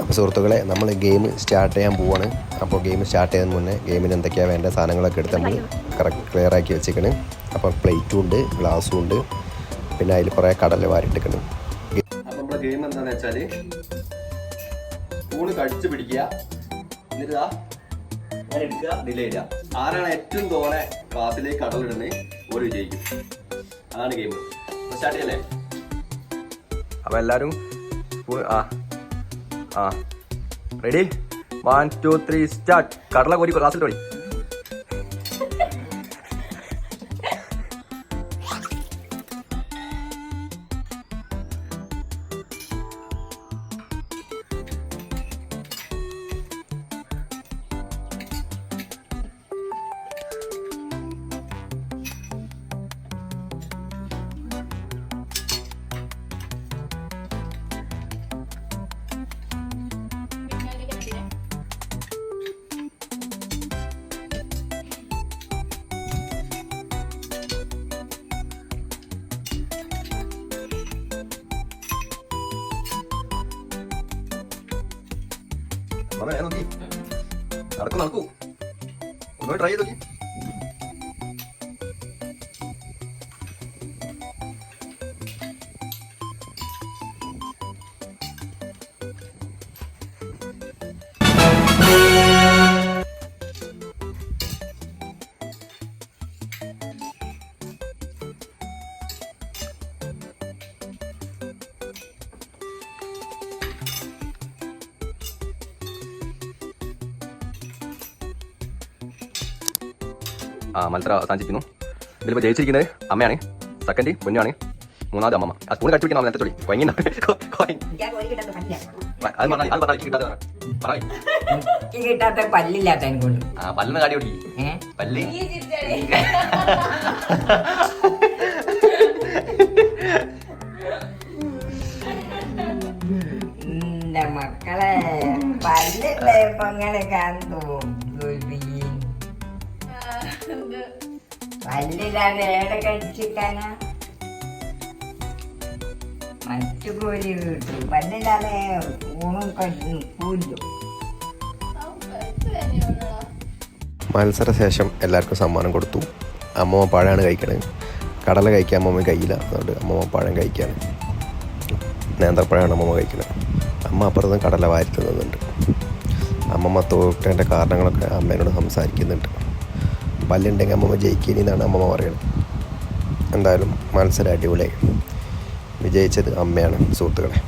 അപ്പോൾ സുഹൃത്തുക്കളെ നമ്മൾ ഗെയിം സ്റ്റാർട്ട് ചെയ്യാൻ പോവാണ്. അപ്പോൾ ഗെയിം സ്റ്റാർട്ട് ചെയ്യുന്നതിന് മുന്നേ ഗെയിമിന് എന്തൊക്കെയാണ് വേണ്ട സാധനങ്ങളൊക്കെ എടുത്ത് നമ്മൾ കറക്റ്റ് ക്ലിയർ ആക്കി വെച്ചേക്കണ്. അപ്പോൾ പ്ലേറ്റും ഉണ്ട് ഗ്ലാസ്സും ഉണ്ട്. പിന്നെ അതിൽ കുറേ കടൽ വാരിട്ടിരിക്കണം അപ്പോൾ നമ്മുടെ ഗെയിം എന്താണെന്ന് വെച്ചാൽ സ്പൂണ് കടിച്ച് പിടിക്കുക. എന്നിട്ട് എടുക്കുക ഡിലേ ഇടുക. ആരാണ് ഏറ്റവും തോനെ ക്ലാസ്സിലേക്ക് കടലിടുന്നത് ഒരു വിജയിക്കും. അതാണ് ഗെയിം സ്റ്റാർട്ട് ചെയ്യല്ലേ? അപ്പോൾ എല്ലാവരും സ്പൂൺ ആ ആ. Ready one two three start കടല കോരി ക്ലാസ്സിൽ തൊടി നോക്കി നടക്കൂ നടക്കൂ. ഒന്ന് ട്രൈ ചെയ്ത് നോക്കി. മത്സരം അവസാനിച്ചിരിക്കുന്നു ഇതിലിപ്പോൾ ജയിച്ചിരിക്കുന്നത് അമ്മയാണ് സെക്കൻഡ് കുഞ്ഞാണ് മൂന്നാമത് അമ്മമ്മ ആ സ്പൂൺ കട്ടി പിടിക്കണം നേരത്തെ തൊടി കൊയങ്ങി കിട്ടാത്ത പല്ലില്ലാത്ത കൊണ്ട് ആ പല്ലിന് കാടി ഓടി പല്ല് മക്കളെ പല്ലില്ലേ പൊങ്ങളെ കാണു മറ്റു കോഴി കിട്ടും പല്ലില്ലാതെ ഊണും കഴിച്ചു കൂല്ലോ മത്സരശേഷം എല്ലാവർക്കും സമ്മാനം കൊടുത്തു. അമ്മമ്മ പഴമാണ് കഴിക്കണത്. കടല കഴിക്കാൻ അമ്മമ്മ കയ്യില്ല. അതുകൊണ്ട് അമ്മമ്മ പഴം കഴിക്കാണ്. നേന്ത്രപ്പഴമാണ് അമ്മമ്മ കഴിക്കുന്നത്. അമ്മ അപ്പുറത്തും കടല വാരി തിന്നുന്നുണ്ട് അമ്മമ്മ തോട്ടേന്റെ കാരണങ്ങളൊക്കെ അമ്മേനോട് സംസാരിക്കുന്നുണ്ട്. പല്ലുണ്ടെങ്കിൽ അമ്മമ്മ ജയിക്കണി എന്നാണ് അമ്മമ്മ പറയുന്നത് എന്തായാലും മത്സരം അടിപൊളിയായി. വിജയിച്ചത് അമ്മയാണ് സുഹൃത്തുക്കളെ.